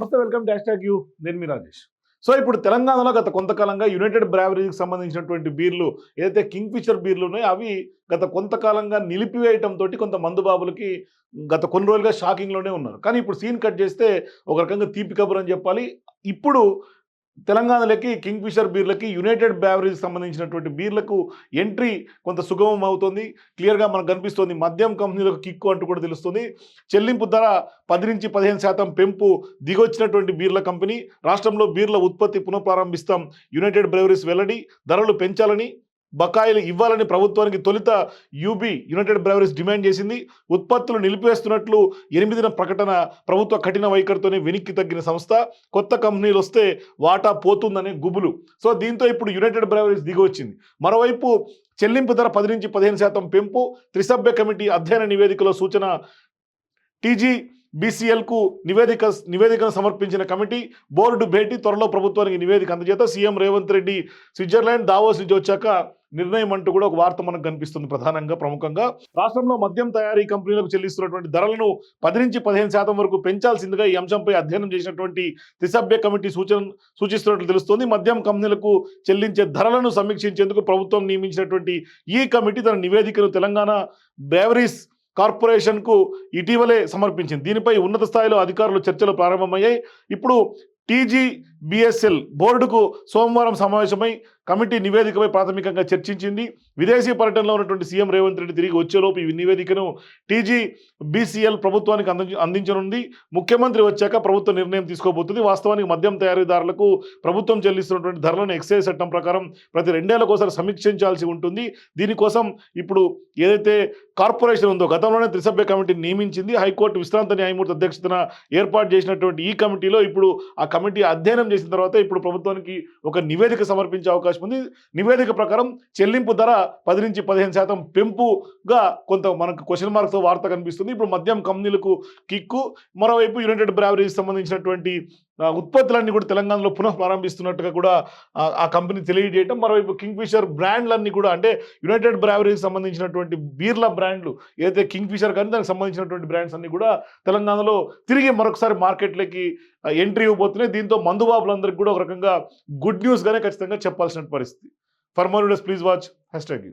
నమస్తే welcome dash hash you. నేను మీ Rajesh. So ఇప్పుడు తెలంగాణలో గత కొంతకాలంగా యునైటెడ్ బ్రావరీకి సంబంధించినటువంటి బీర్లు ఏదైతే కింగ్ ఫిషర్ బీర్లు ఉన్నాయో అవి గత కొంతకాలంగా నిలిపివేయటంతో కొంత కొంత మందుబాబులకి గత కొన్ని రోజులుగా షాకింగ్లోనే ఉన్నారు. కానీ ఇప్పుడు సీన్ కట్ చేస్తే ఒక రకంగా తీపి కబురు అని చెప్పాలి. ఇప్పుడు తెలంగాణలోకి కింగ్ ఫిషర్ బీర్లకి యునైటెడ్ బ్యావరేజ్ సంబంధించినటువంటి బీర్లకు ఎంట్రీ కొంత సుగమం అవుతుంది. క్లియర్గా మనకు కనిపిస్తుంది. మద్యం కంపెనీలకు కిక్కు అంటూ కూడా తెలుస్తుంది. చెల్లింపు ధర పది నుంచి పదిహేను శాతం పెంపు దిగొచ్చినటువంటి బీర్ల కంపెనీ. రాష్ట్రంలో బీర్ల ఉత్పత్తి పునఃప్రారంభిస్తాం. యునైటెడ్ బ్రెవరీస్ వెల్లడి ధరలు పెంచాలని బకాయిలు ఇవ్వాలని ప్రభుత్వానికి తొలుత యూబీ యునైటెడ్ బ్రవరీస్ డిమాండ్ చేసింది. ఉత్పత్తులు నిలిపివేస్తున్నట్లు ఎనిమిదిన ప్రకటన ప్రభుత్వ కఠిన వైఖరితోనే వెనక్కి తగ్గిన సంస్థ. కొత్త కంపెనీలు వస్తే వాటా పోతుందనే గుబులు. సో దీంతో ఇప్పుడు యునైటెడ్ బ్రవరీస్ దిగొచ్చింది. మరోవైపు చెల్లింపు ధర పది నుంచి పదిహేను శాతం పెంపు. త్రిసభ్య కమిటీ అధ్యయన నివేదికలో సూచన టీజీ బీసీఎల్కు నివేదిక నివేదికను సమర్పించిన కమిటీ బోర్డు భేటీ త్వరలో ప్రభుత్వానికి నివేదిక అందజేత. CM Revanth Reddy Switzerland Davos నుంచి వచ్చాక నిర్ణయం అంటూ కూడా ఒక వార్త మనకు కనిపిస్తుంది ప్రధానంగా ప్రముఖంగా. రాష్ట్రంలో మద్యం తయారీ కంపెనీలకు చెల్లిస్తున్నటువంటి ధరలను పది నుంచి పదిహేను శాతం వరకు పెంచాల్సిందిగా ఈ అంశంపై అధ్యయనం చేసినటువంటి త్రిసభ్య కమిటీ సూచన సూచిస్తున్నట్లు తెలుస్తోంది. మద్యం కంపెనీలకు చెల్లించే ధరలను సమీక్షించేందుకు ప్రభుత్వం నియమించినటువంటి ఈ కమిటీ తన నివేదికను తెలంగాణ బేవరీస్ కార్పొరేషన్కు ఇటీవలే సమర్పించింది. దీనిపై ఉన్నత స్థాయిలో అధికారులు చర్చలు ప్రారంభమయ్యాయి. ఇప్పుడు టీజీ బిఎస్ఎల్ బోర్డుకు సోమవారం సమావేశమై కమిటీ నివేదికపై ప్రాథమికంగా చర్చించింది. విదేశీ పర్యటనలో ఉన్నటువంటి సీఎం రేవంత్ రెడ్డి తిరిగి వచ్చేలోపు ఈ నివేదికను టీజీ బీసీఎల్ ప్రభుత్వానికి అంది అందించనుంది. ముఖ్యమంత్రి వచ్చాక ప్రభుత్వం నిర్ణయం తీసుకోబోతుంది. వాస్తవానికి మద్యం తయారీదారులకు ప్రభుత్వం చెల్లిస్తున్నటువంటి ధరలను ఎక్సైజ్ చట్టం ప్రకారం ప్రతి రెండేళ్ళకోసారి సమీక్షించాల్సి ఉంటుంది. దీనికోసం ఇప్పుడు ఏదైతే కార్పొరేషన్ ఉందో గతంలోనే త్రిసభ్య కమిటీని నియమించింది. హైకోర్టు విశ్రాంత న్యాయమూర్తి అధ్యక్షతన ఏర్పాటు చేసినటువంటి ఈ కమిటీలో ఇప్పుడు ఆ కమిటీ అధ్యయనం చేసిన తర్వాత ఇప్పుడు ప్రభుత్వానికి ఒక నివేదిక సమర్పించే అవకాశం ఉంది. నివేదిక ప్రకారం చెల్లింపు ధర పది నుంచి పదిహేను శాతం పెంపుగా కొంత మనకు క్వశ్చన్ మార్క్తో వార్త కనిపిస్తుంది. ఇప్పుడు మద్యం కంపెనీలకు కిక్కు. మరోవైపు యునైటెడ్ బ్రావరీకి సంబంధించినటువంటి ఉత్పత్తులన్నీ కూడా తెలంగాణలో పునః ప్రారంభిస్తున్నట్టుగా కూడా ఆ, కంపెనీ తెలియజేయటం. మరోవైపు కింగ్ ఫిషర్ బ్రాండ్లన్నీ కూడా అంటే యునైటెడ్ బ్రావరీకి సంబంధించినటువంటి బీర్ల బ్రాండ్లు ఏదైతే కింగ్ఫిషర్ కానీ దానికి సంబంధించినటువంటి బ్రాండ్స్ అన్ని కూడా తెలంగాణలో తిరిగి మరొకసారి మార్కెట్లోకి ఎంట్రీ ఇవ్వబోతున్నాయి. దీంతో మందుబాబులందరికీ కూడా ఒక రకంగా గుడ్ న్యూస్గానే ఖచ్చితంగా చెప్పాల్సిన పరిస్థితి. For more please watch. Hashtag you.